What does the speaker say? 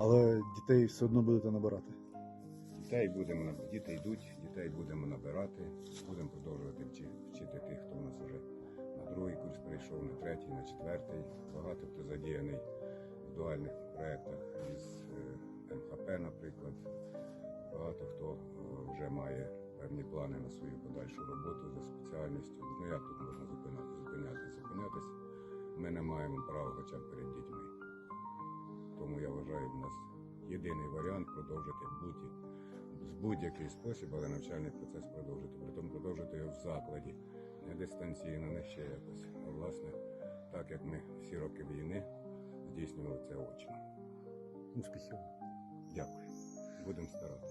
Але дітей все одно будете набирати. Дітей будемо діти йдуть, дітей будемо набирати, будемо продовжувати вчи- вчити тих, хто у нас вже на другий курс прийшов, на третій, на четвертий. Багато хто задіяний в дуальних проєктах із е, МХП, наприклад. Багато хто е, вже має певні плани на свою подальшу роботу за спеціальністю. Ну як тут можна зупиняти, зупинятися, зупинятися? Ми не маємо права хоча б перед дітьми. Я нас єдиний варіант продовжити будь з будь-який спосіб, але навчальний процес продовжити. Притом продовжити його в закладі, не дистанційно, не ще якось. А власне, так як ми всі роки війни здійснювали це очно. Дякую. Будемо старатися.